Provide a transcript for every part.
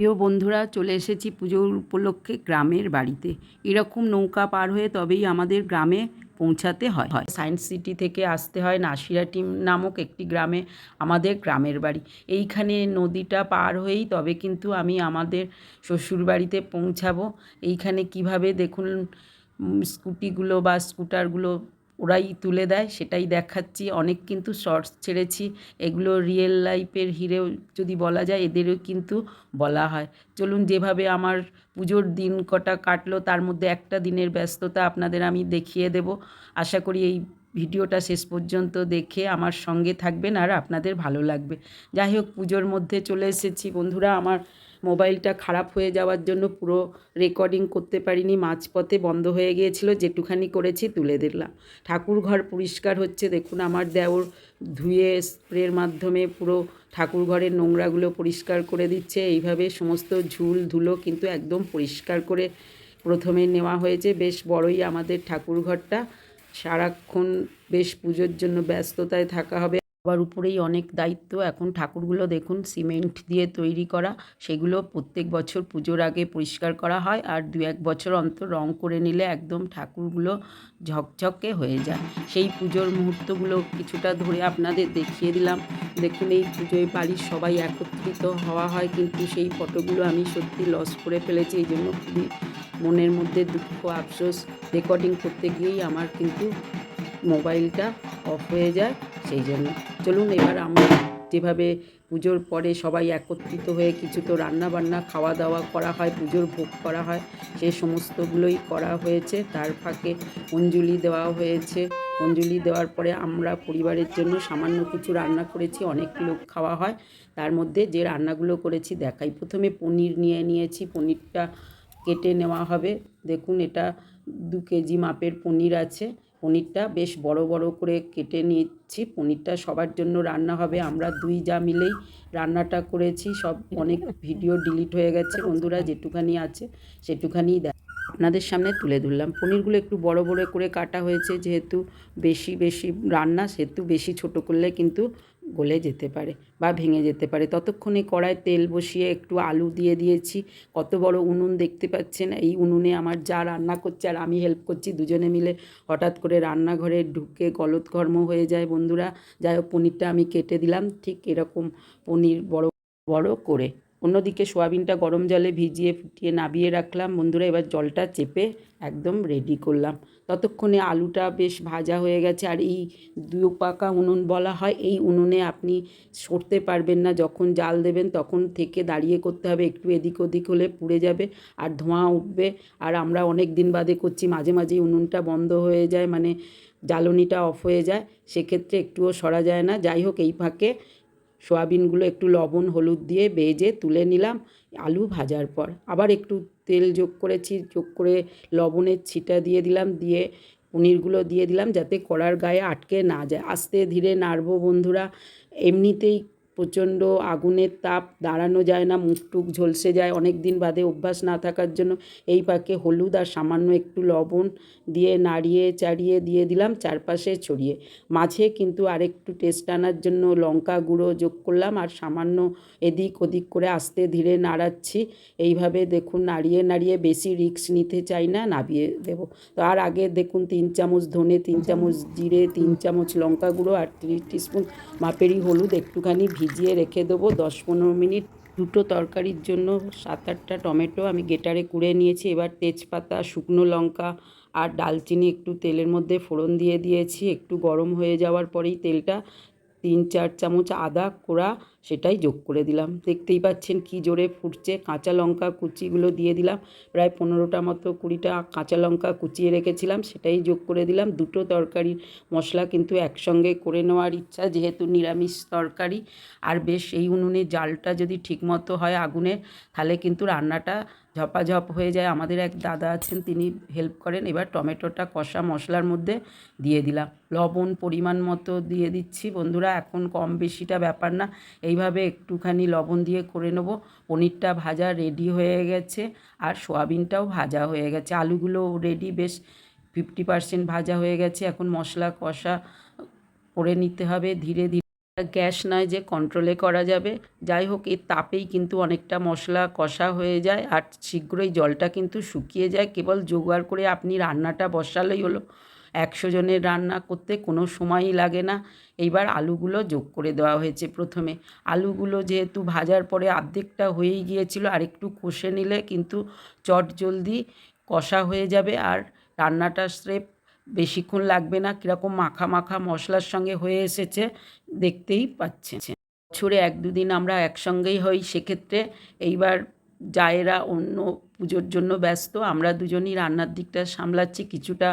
প্রিয় বন্ধুরা, চলে এসেছি পুজোর উপলক্ষে গ্রামের বাড়িতে। এরকম নৌকা পার হয়ে তবেই আমাদের গ্রামে পৌঁছাতে হয়। হয়। সায়েন্স সিটি থেকে আসতে হয় নাসিরাটি নামক একটি গ্রামে, আমাদের গ্রামের বাড়ি। এইখানে নদীটা পার হয়েই তবে কিন্তু আমি আমাদের শ্বশুর বাড়িতে পৌঁছাবো। এইখানে কীভাবে দেখুন স্কুটিগুলো বা স্কুটারগুলো ওরাই তুলে দেয়, সেটাই দেখাচ্ছি। অনেক কিন্তু শর্টস ছেড়েছি। এগুলো রিয়েল লাইফের হিরো যদি বলা যায়, এদেরও কিন্তু বলা হয়। চলুন যেভাবে আমার পুজোর দিন কটা কাটলো, তার মধ্যে একটা দিনের ব্যস্ততা আপনাদের আমি দেখিয়ে দেব। আশা করি এই ভিডিওটা শেষ পর্যন্ত দেখে আমার সঙ্গে থাকবেন আর আপনাদের ভালো লাগবে। যাই হোক, পুজোর মধ্যে চলে এসেছি। বন্ধুরা, আমার মোবাইলটা খারাপ হয়ে যাওয়ার জন্য পুরো রেকর্ডিং করতে পারিনি, মাঝপথে বন্ধ হয়ে গিয়েছিল, যেটুখানি করেছি তুলে দিলাম। ঠাকুর ঘর পরিষ্কার হচ্ছে, দেখুন আমার দেওর ধুয়ে স্প্রের মাধ্যমে পুরো ঠাকুর ঘরের নোংরাগুলো পরিষ্কার করে দিচ্ছে, এইভাবে সমস্ত ঝুল ধুলো কিন্তু একদম পরিষ্কার করে প্রথমে নেওয়া হয়েছে। বেশ বড়ই আমাদের ঠাকুর ঘরটা, সারাক্ষণ বেশ পুজোর জন্য ব্যস্ততায় থাকা হবে। আবার উপরেই অনেক দায়িত্ব। এখন ঠাকুরগুলো দেখুন, সিমেন্ট দিয়ে তৈরি করা, সেগুলো প্রত্যেক বছর পুজোর আগে পরিষ্কার করা হয় আর দু এক বছর অন্তর রং করে নিলে একদম ঠাকুরগুলো ঝকঝকে হয়ে যায়। সেই পুজোর মুহূর্তগুলো কিছুটা ধরে আপনাদের দেখিয়ে দিলাম। দেখুন, এই পুজোয় বাড়ির সবাই একত্রিত হওয়া হয়, কিন্তু সেই ফটোগুলো আমি সত্যি লস করে ফেলেছি। এই জন্য খুবই মনের মধ্যে দুঃখ, আফসোস। রেকর্ডিং করতে গিয়েই আমার কিন্তু মোবাইলটা অফ হয়ে যায়, সেই জন্য। চলুন এবার আমরা যেভাবে পুজোর পরে সবাই একত্রিত হয়ে কিছু তো রান্না বান্না খাওয়া দাওয়া করা হয়, পুজোর ভোগ করা হয়, সে সমস্তগুলোই করা হয়েছে। তার ফাঁকে অঞ্জলি দেওয়া হয়েছে। অঞ্জলি দেওয়ার পরে আমরা পরিবারের জন্য সামান্য কিছু রান্না করেছি, অনেক লোক খাওয়া হয়। তার মধ্যে যে রান্নাগুলো করেছি, দেখাই। প্রথমে পনির নিয়ে নিয়েছি, পনিরটা কেটে নেওয়া হবে। দেখুন, এটা দু কেজি মাপের পনির আছে। পনিরটা বেশ বড় বড় করে কেটে নিচ্ছি পনিরটা সবার জন্য রান্না হবে। আমরা দুই যা মিলেই রান্নাটা করেছি। সব অনেক ভিডিও ডিলিট হয়ে গেছে। বন্ধুরা, যেটুখানি আছে সেটুখানি দেখ। আপনাদের সামনে তুলে ধরলাম। পনিরগুলো একটু বড় বড় করে কাটা হয়েছে। যেহেতু বেশি বেশি রান্না, সেহেতু বেশি ছোট করলে কিন্তু গলে যেতে পারে বা ভেঙে যেতে পারে। ততক্ষণে কড়ায় তেল বসিয়ে একটু আলু দিয়ে দিয়েছি। কত বড় উনুন দেখতে পাচ্ছেন? এই উনুনে আমার যা রান্না করছে আর আমি হেল্প করছি দুজনে মিলে। হঠাৎ করে রান্নাঘরে ঢুকে গলত গলতঘর্ম হয়ে যায় বন্ধুরা। যাই হোক, পনিরটা আমি কেটে দিলাম। ঠিক এরকম পনির বড় বড় করে অন্যদিকে সোয়াবিনটা গরম জলে ভিজিয়ে ফুটিয়ে নাবিয়ে রাখলাম। বন্ধুরা, এবার জলটা চেপে একদম রেডি করলাম। ততক্ষণে আলুটা বেশ ভাজা হয়ে গেছে। আর এই দু পাকা উনুন বলা হয়, এই উনুনে আপনি সরতে পারবেন না। যখন জাল দেবেন তখন থেকে দাঁড়িয়ে করতে হবে। একটু এদিক ওদিক হলে পুড়ে যাবে আর ধোঁয়া উঠবে। আর আমরা অনেক দিন বাদে করছি, মাঝে মাঝেই উনুনটা বন্ধ হয়ে যায় মানে জ্বালনিটা অফ হয়ে যায়। সেক্ষেত্রে একটুও সরা যায় না। যাই হোক, এই ফাঁকে সোয়াবিনগুলো একটু লবণ, হলুদ দিয়ে ভেজে তুলে নিলাম আলু ভাজার পর। আবার একটু তেল যোগ করেছি, যোগ করে লবণের ছিটা দিয়ে দিলাম, দিয়ে পনিরগুলো দিয়ে দিলাম যাতে কড়ার গায়ে আটকে না যায়। আস্তে ধীরে নাড়বো বন্ধুরা, এমনিতেই প্রচণ্ড আগুনের তাপ, দাঁড়ানো যায় না মুখ টুক ঝলসে যায়। অনেক দিন বাদে অভ্যাস না থাকার জন্য এই পাকে হলুদ আর সামান্য একটু লবণ দিয়ে নাড়িয়ে চাড়িয়ে দিয়ে দিলাম চারপাশে ছড়িয়ে। মাঝে কিন্তু আরেকটু টেস্ট আনার জন্য লঙ্কা গুঁড়ো যোগ করলাম আর সামান্য এদিক ওদিক করে আস্তে ধীরে নাড়াচ্ছি। এইভাবে দেখুন নাড়িয়ে নাড়িয়ে বেশি রিক্স নিতে চাই না, নাবিয়ে দেবো। তো আর আগে দেখুন তিন চামচ ধনে, তিন চামচ জিরে, তিন চামচ লঙ্কা গুঁড়ো আর তিরিশ টিস্পুন মাপেরি হলুদ একটুখানি ভিজিয়ে রেখে দেবো। দশ পনেরো মিনিট দুটো তরকারির জন্য সাত আটটা টমেটো আমি গেটারে কুড়ে নিয়েছি। এবার তেজপাতা, শুকনো লঙ্কা আর ডালচিনি একটু তেলের মধ্যে ফোড়ন দিয়ে দিয়েছি। একটু গরম হয়ে যাওয়ার পরেই তেলটা তিন, চার চামচ আদা কোড়া সেটাই যোগ করে দিলাম। দেখতেই পাচ্ছেন কি জোরে ফুটছে। কাঁচা লঙ্কা কুচিগুলো দিয়ে দিলাম। প্রায় পনেরোটা মতো কুড়িটা কাঁচা লঙ্কা কুচিয়ে রেখেছিলাম, সেটাই যোগ করে দিলাম। দুটো তরকারির মশলা কিন্তু একসঙ্গে করে নেওয়ার ইচ্ছা, যেহেতু নিরামিষ তরকারি। আর বেশ, এই উনুনে জালটা যদি ঠিকমতো হয় আগুনে, তাহলে কিন্তু রান্নাটা ঝপাঝপ হয়ে যায়। আমাদের এক দাদা আছেন, তিনি হেল্প করেন। এবার টমেটোটা কষা মশলার মধ্যে দিয়ে দিলাম। লবণ পরিমাণ মতো দিয়ে দিচ্ছি। বন্ধুরা, এখন কম বেশিটা ব্যাপার না। এইভাবে একটুখানি লবণ দিয়ে করে নেব। পনিরটা ভাজা রেডি হয়ে গেছে আর সোয়াবিনটাও ভাজা হয়ে গেছে। আলুগুলো রেডি বেশ ফিফটি পার্সেন্ট ভাজা হয়ে গেছে। এখন মশলা কষা করে নিতে হবে ধীরে ধীরে। গ্যাস নয় যে কন্ট্রোলে করা যাবে। যাই হোক, এর তাপেই কিন্তু অনেকটা মশলা কষা হয়ে যায় আর শীঘ্রই জলটা কিন্তু শুকিয়ে যায়। কেবল জোগাড় করে আপনি রান্নাটা বসালেই হলো। একশো জনের রান্না করতে কোনো সময়ই লাগে না। এইবার আলুগুলো যোগ করে দেওয়া হয়েছে প্রথমে। আলুগুলো যেহেতু ভাজার পরে অর্ধেকটা হয়েই গিয়েছিল, আর একটু কষে নিলে কিন্তু চট জলদি কষা হয়ে যাবে, আর রান্নাটা স্রেফ বেশিক্ষণ লাগবে না। কীরকম মাখা মাখা মশলার সঙ্গে হয়ে এসেছে দেখতেই পাচ্ছে বছরে এক দুদিন আমরা একসঙ্গেই হই, সেক্ষেত্রে এইবার জায়েরা অন্য পুজোর জন্য ব্যস্ত। আমরা দুজনই রান্নার দিকটা সামলাচ্ছি, কিছুটা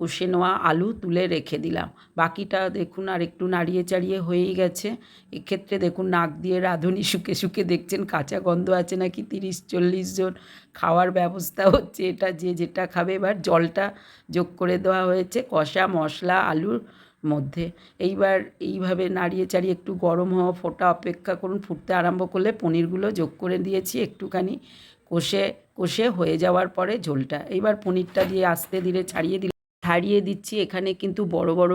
কষে নেওয়া আলু তুলে রেখে দিলাম। বাকিটা দেখুন আর একটু নাড়িয়ে চাড়িয়ে হয়েই গেছে। এক্ষেত্রে দেখুন নাক দিয়ে রাঁধুনি শুকে শুকে দেখছেন কাঁচা গন্ধ আছে নাকি তিরিশ চল্লিশ জন। খাওয়ার ব্যবস্থা হচ্ছে এটা, যে যেটা খাবে। এবার জলটা যোগ করে দেওয়া হয়েছে কষা মশলা আলুর মধ্যে। এইবার এইভাবে নাড়িয়ে চাড়িয়ে একটু গরম হওয়া ফোটা অপেক্ষা করুন। ফুটতে আরম্ভ করলে পনিরগুলো যোগ করে দিয়েছি একটুখানি। কষে কষে হয়ে যাওয়ার পরে ঝোলটা। এইবার পনিরটা দিয়ে আস্তে ধীরে ছাড়িয়ে দিলে ছাড়িয়ে দিচ্ছি। এখানে কিন্তু বড় বড়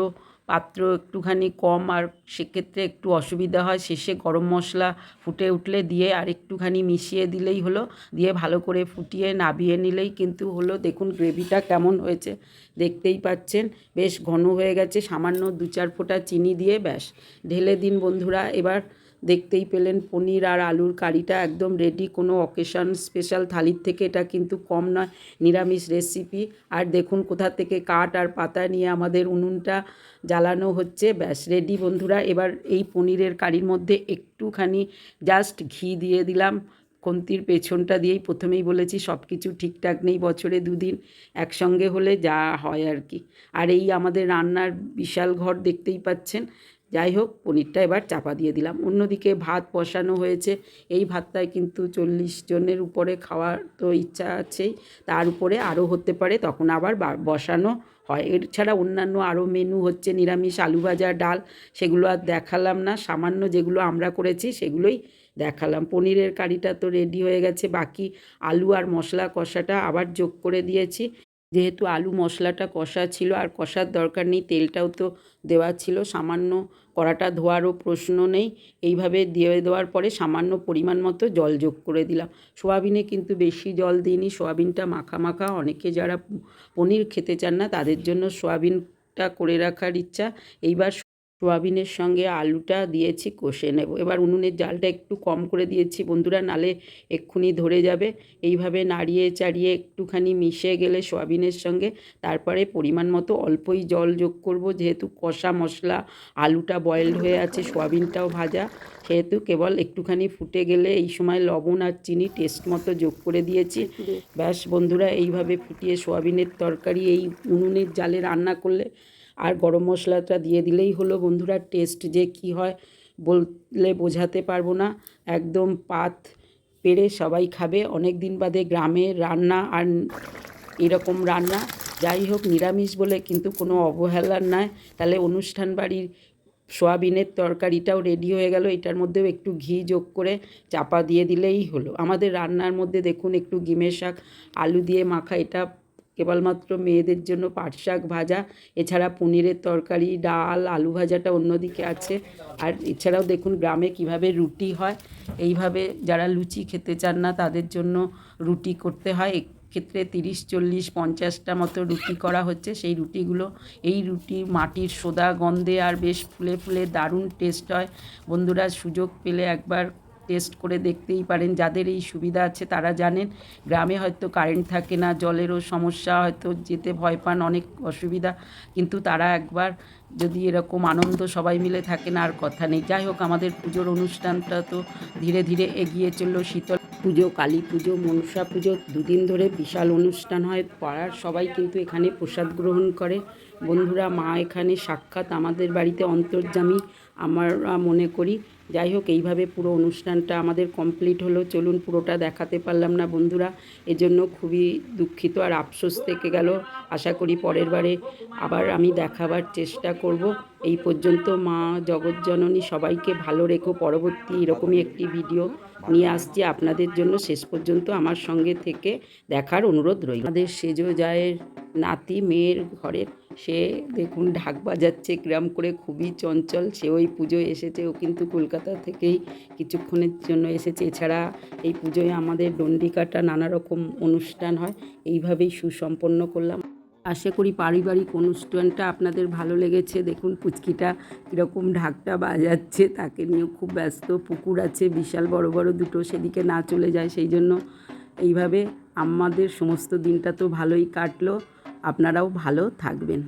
পাত্র একটুখানি কম আর সেক্ষেত্রে একটু অসুবিধা হয়। শেষে গরম মশলা ফুটে উঠলে দিয়ে আর একটুখানি মিশিয়ে দিলেই হলো। দিয়ে ভালো করে ফুটিয়ে নাবিয়ে নিলেই কিন্তু হলো। দেখুন গ্রেভিটা কেমন হয়েছে। দেখতেই পাচ্ছেন, বেশ ঘন হয়ে গেছে। সামান্য দু চার ফোঁটা চিনি দিয়ে ব্যাস। ঢেলে দিন বন্ধুরা। এবার দেখতেই পেলেন পনির আর আলুর কারিটা একদম রেডি কোনো অকেশন স্পেশাল থালির থেকে এটা কিন্তু কম নয়, নিরামিষ রেসিপি আর দেখুন কোথা থেকে কাঠ আর পাতা নিয়ে আমাদের উনুনটা জ্বালানো হচ্ছে। ব্যাস রেডি বন্ধুরা। এবার এই পনিরের কারির মধ্যে একটুখানি জাস্ট ঘি দিয়ে দিলাম। খন্তির পেছনটা দিয়েই প্রথমেই বলেছি সব কিছু ঠিকঠাক নেই বছরে দুদিন একসঙ্গে হলে যা হয় আর কি। আর এই আমাদের রান্নার বিশাল ঘর দেখতেই পাচ্ছেন। যাই হোক, পনিরটা এবার চাপা দিয়ে দিলাম। অন্যদিকে ভাত বসানো হয়েছে। এই ভাতটায় কিন্তু চল্লিশ জনের উপরে খাওয়ার তো ইচ্ছা আছেই। তার উপরে আরও হতে পারে, তখন আবার বসানো হয়। এছাড়া অন্যান্য আরও মেনু হচ্ছে নিরামিষ আলু ভাজা, ডাল। সেগুলো আর দেখালাম না। সামান্য যেগুলো আমরা করেছি, সেগুলোই দেখালাম। পনিরের কারিটা তো রেডি হয়ে গেছে। বাকি আলু আর মশলা কষাটা আবার যোগ করে দিয়েছি। যেহেতু আলু মশলাটা কষা ছিল আর কষার দরকার নেই, তেলটাও তো দেওয়া ছিল, সামান্য কড়াটা ধোয়ারও প্রশ্ন নেই। এইভাবে দিয়ে দেওয়ার পরে সামান্য পরিমাণ মতো জল যোগ করে দিলাম। সোয়াবিনে কিন্তু বেশি জল দিইনি, সোয়াবিনটা মাখা মাখা। অনেকে যারা পনির খেতে চান না, তাদের জন্য সোয়াবিনটা করে রাখার ইচ্ছা। এইবার সোয়াবিনের সঙ্গে আলুটা দিয়েছি, কষে নেব। এবার উনুনের জালটা একটু কম করে দিয়েছি বন্ধুরা, নালে এক্ষুনি ধরে যাবে। এইভাবে নাড়িয়ে চাড়িয়ে একটুখানি মিশে গেলে সোয়াবিনের সঙ্গে, তারপরে পরিমাণ মতো অল্পই জল যোগ করব। যেহেতু কষা মশলা, আলুটা বয়েলড হয়ে আছে, সোয়াবিনটাও ভাজা। সেহেতু কেবল একটুখানি ফুটে গেলে এই সময় লবণ আর চিনি টেস্ট মতো যোগ করে দিয়েছি। ব্যাস বন্ধুরা, এইভাবে ফুটিয়ে সোয়াবিনের তরকারি, এই উনুনের জালে রান্না করলে আর গরম মশলাটা দিয়ে দিলেই হলো বন্ধুরা, টেস্ট যে কি হয় বললে বোঝাতে পারব না। একদম পাত পেরে সবাই খাবে। অনেক দিন বাদে গ্রামে রান্না আর এরকম রান্না। যাই হোক, নিরামিষ বলে কিন্তু কোনো অবহেলার নয় তাহলে অনুষ্ঠান বাড়ির সোয়াবিনের তরকারিটাও রেডি হয়ে গেল। এটার মধ্যেও একটু ঘি যোগ করে চাপা দিয়ে দিলেই হলো। আমাদের রান্নার মধ্যে দেখুন, একটু গিমের শাক, আলু দিয়ে মাখা, এটা কেবলমাত্র মেয়েদের জন্য পাট শাক ভাজা, এছাড়া পনিরের তরকারি, ডাল, আলু ভাজাটা অন্যদিকে আছে। আর এছাড়াও দেখুন গ্রামে কীভাবে রুটি হয়। এইভাবে যারা লুচি খেতে চান না, তাদের জন্য রুটি করতে হয়। ক্ষেত্রে তিরিশ, চল্লিশ, পঞ্চাশটা মতো রুটি করা হচ্ছে। সেই রুটিগুলো, এই রুটি মাটির সোদা গন্ধে আর বেশ ফুলে ফুলে দারুণ টেস্ট হয়। বন্ধুরা সুযোগ পেলে একবার টেস্ট করে দেখতেই পারেন, যাদের এই সুবিধা আছে তারা জানেন। গ্রামে হয়তো কারেন্ট থাকে না, জলেরও সমস্যা, হয়তো যেতে ভয় পান, অনেক অসুবিধা। কিন্তু তারা একবার যদি এরকম আনন্দ সবাই মিলে থাকে না আর কথা নেই। যাই হোক, আমাদের পুজোর অনুষ্ঠানটা তো ধীরে ধীরে এগিয়ে চলল, শীতল পুজো, কালী পুজো, মনসা পুজো। দুদিন ধরে বিশাল অনুষ্ঠান হয়, পাড়ার সবাই কিন্তু এখানে প্রসাদ গ্রহণ করে। বন্ধুরা, মা এখানে সাক্ষাৎ আমাদের বাড়িতে অন্তর্জামী আমরা মনে করি যাই হোক, এইভাবে পুরো অনুষ্ঠানটা আমাদের কমপ্লিট হলো। চলুন পুরোটা দেখাতে পারলাম না বন্ধুরা। এজন্য খুবই দুঃখিত আর আফসোস থেকে গেল। আশা করি পরের বারে আবার আমি দেখাবার চেষ্টা করব। এই পর্যন্ত মা জগৎজননী সবাইকে ভালো রেখো। পরবর্তী এরকমই একটি ভিডিও নিয়ে আসছি আপনাদের জন্য। শেষ পর্যন্ত আমার সঙ্গে থেকে দেখার অনুরোধ রইল। আমাদের সেজো জায়ের নাতি মেয়ের ঘরের, সে দেখুন ঢাক বাজাচ্ছে গ্রাম করে খুবই চঞ্চল। সে ওই পুজোয় এসেছে, ও কিন্তু কলকাতা থেকেই কিছুক্ষণের জন্য এসেছে। এছাড়া এই পুজোয় আমাদের ডন্ডি কাটা নানা রকম অনুষ্ঠান হয়, এইভাবেই সুসম্পন্ন করলাম। আশা করি পারিবারিক অনুষ্ঠানটা আপনাদের ভালো লেগেছে। দেখুন পুচকিটা কীরকম ঢাকটা বাজাচ্ছে, তাকে নিয়েও খুব ব্যস্ত। পুকুর আছে, বিশাল বড় বড়, দুটো সেদিকে না চলে যায়, সেই জন্য এইভাবে আমাদের সমস্ত দিনটা তো ভালোই কাটলো। আপনারাও ভালো থাকবেন।